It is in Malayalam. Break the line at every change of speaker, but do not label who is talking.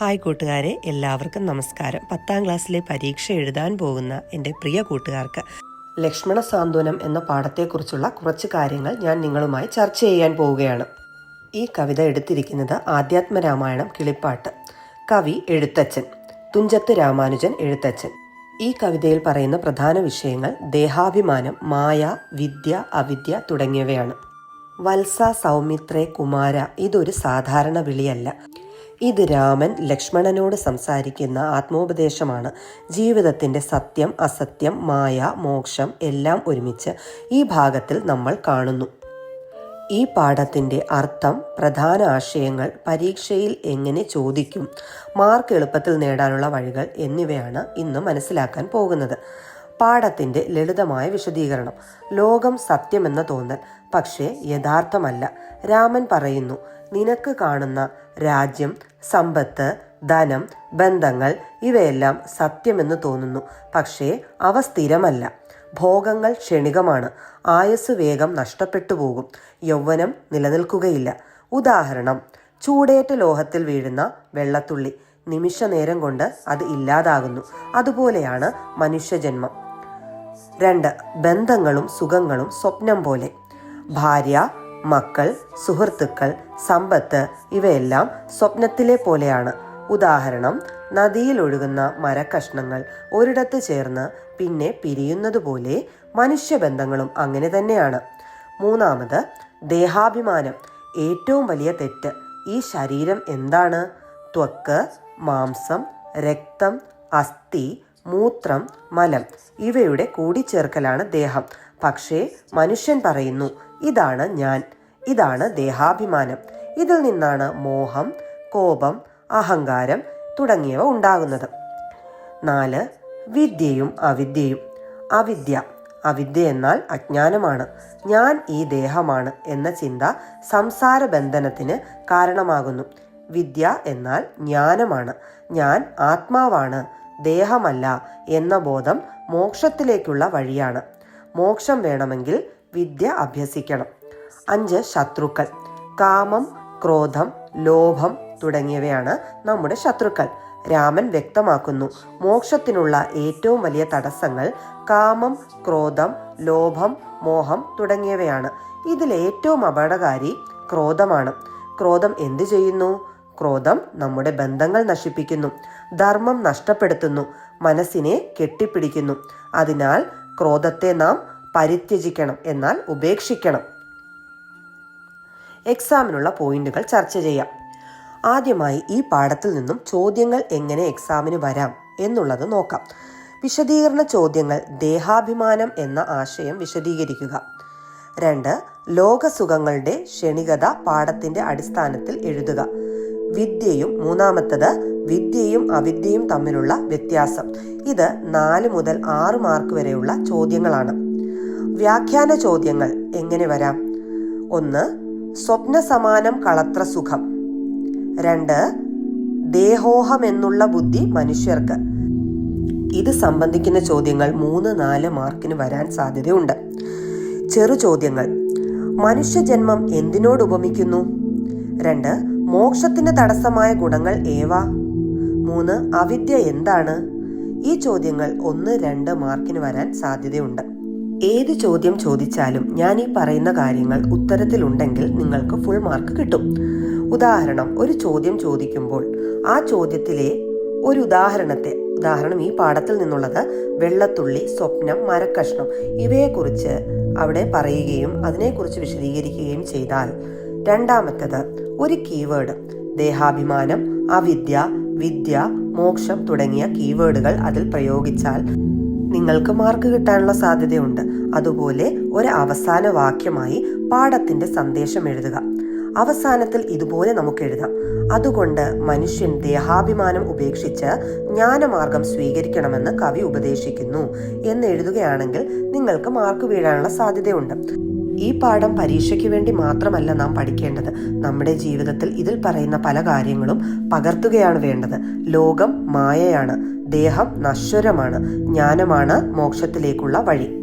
ഹായ് കൂട്ടുകാരെ എല്ലാവർക്കും നമസ്കാരം. പത്താം ക്ലാസ്സിലെ പരീക്ഷ എഴുതാൻ പോകുന്ന എന്റെ പ്രിയ കൂട്ടുകാർക്ക് ലക്ഷ്മണ സാന്ത്വനം എന്ന പാഠത്തെക്കുറിച്ചുള്ള കുറച്ച് കാര്യങ്ങൾ ഞാൻ നിങ്ങളുമായി ചർച്ച ചെയ്യാൻ പോവുകയാണ്. ഈ കവിത എടുത്തിരിക്കുന്നത് ആധ്യാത്മരാമായണം കിളിപ്പാട്ട്. കവി എഴുത്തച്ഛൻ തുഞ്ചത്ത് രാമാനുജൻ എഴുത്തച്ഛൻ. ഈ കവിതയിൽ പറയുന്ന പ്രധാന വിഷയങ്ങൾ ദേഹാഭിമാനം മായ വിദ്യ അവിദ്യ തുടങ്ങിയവയാണ്. വത്സ സൗമിത്രേ കുമാര ഇതൊരു സാധാരണ വിളിയല്ല. ഇത് രാമൻ ലക്ഷ്മണനോട് സംസാരിക്കുന്ന ആത്മോപദേശമാണ്. ജീവിതത്തിന്റെ സത്യം അസത്യം മായ മോക്ഷം എല്ലാം ഒരുമിച്ച് ഈ ഭാഗത്തിൽ നമ്മൾ കാണുന്നു. ഈ പാഠത്തിന്റെ അർത്ഥം പ്രധാന ആശയങ്ങൾ പരീക്ഷയിൽ എങ്ങനെ ചോദിക്കും മാർക്ക് എളുപ്പത്തിൽ നേടാനുള്ള വഴികൾ എന്നിവയാണ് ഇന്ന് മനസ്സിലാക്കാൻ പോകുന്നത്. പാഠത്തിന്റെ ലളിതമായ വിശദീകരണം ലോകം സത്യമെന്ന തോന്നൽ പക്ഷേ യഥാർത്ഥമല്ല. രാമൻ പറയുന്നു നിനക്ക് കാണുന്ന രാജ്യം സമ്പത്ത് ധനം ബന്ധങ്ങൾ ഇവയെല്ലാം സത്യമെന്ന് തോന്നുന്നു. പക്ഷേ അവ സ്ഥിരമല്ല. ഭോഗങ്ങൾ ക്ഷണികമാണ്. ആയസ് വേഗം നഷ്ടപ്പെട്ടു പോകും. യൗവനം നിലനിൽക്കുകയില്ല. ഉദാഹരണം ചൂടേറ്റ ലോഹത്തിൽ വീഴുന്ന വെള്ളത്തുള്ളി. നിമിഷ നേരം കൊണ്ട് അത് ഇല്ലാതാകുന്നു. അതുപോലെയാണ് മനുഷ്യജന്മം. രണ്ട് ബന്ധങ്ങളും സുഖങ്ങളും സ്വപ്നം പോലെ. ഭാര്യ മക്കൾ സുഹൃത്തുക്കൾ സമ്പത്ത് ഇവയെല്ലാം സ്വപ്നത്തിലെ പോലെയാണ്. ഉദാഹരണം നദിയിൽ ഒഴുകുന്ന മരക്കഷ്ണങ്ങൾ ഒരിടത്ത് ചേർന്ന് പിന്നെ പിരിയുന്നത് പോലെ മനുഷ്യബന്ധങ്ങളും അങ്ങനെ തന്നെയാണ്. മൂന്നാമത് ദേഹാഭിമാനം. ഏറ്റവും വലിയ തെറ്റ് ഈ ശരീരം എന്താണ്? ത്വക്ക് മാംസം രക്തം അസ്ഥി മൂത്രം മലം. ഇവയുടെ കൂടിച്ചേർക്കലാണ് ദേഹം. പക്ഷേ മനുഷ്യൻ പറയുന്നു ഇതാണ് ഞാൻ ഇതാണ് ദേഹാഭിമാനം. ഇതിൽ നിന്നാണ് മോഹം കോപം അഹങ്കാരം തുടങ്ങിയവ ഉണ്ടാകുന്നത്. നാല് വിദ്യയും അവിദ്യയും. അവിദ്യ അവിദ്യ എന്നാൽ അജ്ഞാനമാണ്. ഞാൻ ഈ ദേഹമാണ് എന്ന ചിന്ത സംസാര ബന്ധനത്തിന് കാരണമാകുന്നു. വിദ്യ എന്നാൽ ജ്ഞാനമാണ്. ഞാൻ ആത്മാവാണ് ദേഹമല്ല എന്ന ബോധം മോക്ഷത്തിലേക്കുള്ള വഴിയാണ്. മോക്ഷം വേണമെങ്കിൽ വിദ്യ അഭ്യസിക്കണം. അഞ്ച് ശത്രുക്കൾ. കാമം ക്രോധം ലോഭം തുടങ്ങിയവയാണ് നമ്മുടെ ശത്രുക്കൾ. രാമൻ വ്യക്തമാക്കുന്നു മോക്ഷത്തിനുള്ള ഏറ്റവും വലിയ തടസ്സങ്ങൾ കാമം ക്രോധം ലോഭം മോഹം തുടങ്ങിയവയാണ്. ഇതിൽ ഏറ്റവും അപകടകാരി ക്രോധമാണ്. ക്രോധം എന്തു ചെയ്യുന്നു? ക്രോധം നമ്മുടെ ബന്ധങ്ങൾ നശിപ്പിക്കുന്നു ധർമ്മം നഷ്ടപ്പെടുത്തുന്നു മനസ്സിനെ കെട്ടിപ്പിടിക്കുന്നു. അതിനാൽ ക്രോധത്തെ നാം പരിത്യജിക്കണം എന്നാൽ ഉപേക്ഷിക്കണം. എക്സാമിനുള്ള പോയിന്റുകൾ ചർച്ച ചെയ്യാം. ആദ്യമായി ഈ പാഠത്തിൽ നിന്നും ചോദ്യങ്ങൾ എങ്ങനെ എക്സാമിന് വരാം എന്നുള്ളത് നോക്കാം. വിശദീകരണ ചോദ്യങ്ങൾ ദേഹാഭിമാനം എന്ന ആശയം വിശദീകരിക്കുക. രണ്ട് ലോകസുഖങ്ങളുടെ ക്ഷണികത പാഠത്തിന്റെ അടിസ്ഥാനത്തിൽ എഴുതുക. വിദ്യയും മൂന്നാമത്തത് വിദ്യയും അവിദ്യയും തമ്മിലുള്ള വ്യത്യാസം. ഇത് നാല് മുതൽ ആറ് മാർക്ക് വരെയുള്ള ചോദ്യങ്ങളാണ്. വ്യാഖ്യാന ചോദ്യങ്ങൾ എങ്ങനെ വരാം? ഒന്ന് സ്വപ്ന സമാനം കളത്ര സുഖം. രണ്ട് ദേഹോഹം എന്നുള്ള ബുദ്ധി മനുഷ്യർക്ക്. ഇത് സംബന്ധിക്കുന്ന ചോദ്യങ്ങൾ മൂന്ന് നാല് മാർക്കിന് വരാൻ സാധ്യതയുണ്ട്. ചെറു ചോദ്യങ്ങൾ. മനുഷ്യജന്മം എന്തിനോട് ഉപമിക്കുന്നു? രണ്ട് മോക്ഷത്തിന് തടസ്സമായ ഗുണങ്ങൾ ഏവ? മൂന്ന് അവിദ്യ എന്താണ്? ഈ ചോദ്യങ്ങൾ ഒന്ന് രണ്ട് മാർക്കിന് വരാൻ സാധ്യതയുണ്ട്. ഏത് ചോദ്യം ചോദിച്ചാലും ഞാൻ ഈ പറയുന്ന കാര്യങ്ങൾ ഉത്തരത്തിലുണ്ടെങ്കിൽ നിങ്ങൾക്ക് ഫുൾ മാർക്ക് കിട്ടും. ഉദാഹരണം ഒരു ചോദ്യം ചോദിക്കുമ്പോൾ ആ ചോദ്യത്തിലെ ഒരു ഉദാഹരണത്തെ ഉദാഹരണം ഈ പാഠത്തിൽ നിന്നുള്ളത് വെള്ളത്തുള്ളി സ്വപ്നം മരക്കഷ്ണം ഇവയെക്കുറിച്ച് അവിടെ പറയുകയും അതിനെക്കുറിച്ച് വിശദീകരിക്കുകയും ചെയ്താൽ രണ്ടാമത്തത് ഒരു കീവേഡ് ദേഹാഭിമാനം അവിദ്യ വിദ്യ മോക്ഷം തുടങ്ങിയ കീവേഡുകൾ അതിൽ പ്രയോഗിച്ചാൽ നിങ്ങൾക്ക് മാർക്ക് കിട്ടാനുള്ള സാധ്യതയുണ്ട്. അതുപോലെ ഒരു അവസാന വാക്യമായി പാഠത്തിന്റെ സന്ദേശം എഴുതുക. അവസാനത്തിൽ ഇതുപോലെ നമുക്ക് എഴുതാം. അതുകൊണ്ട് മനുഷ്യൻ ദേഹാഭിമാനം ഉപേക്ഷിച്ച് ജ്ഞാനമാർഗം സ്വീകരിക്കണമെന്ന് കവി ഉപദേശിക്കുന്നു. എന്ന് എഴുതുകയാണെങ്കിൽ നിങ്ങൾക്ക് മാർക്ക് വീഴാനുള്ള സാധ്യതയുണ്ട്. ഈ പാഠം പരീക്ഷയ്ക്ക് വേണ്ടി മാത്രമല്ല നാം പഠിക്കേണ്ടത്. നമ്മുടെ ജീവിതത്തിൽ ഇതിൽ പറയുന്ന പല കാര്യങ്ങളും പകർത്തുകയാണ് വേണ്ടത്. ലോകം മായയാണ് ദേഹം നശ്വരമാണ് ജ്ഞാനമാണ് മോക്ഷത്തിലേക്കുള്ള വഴി.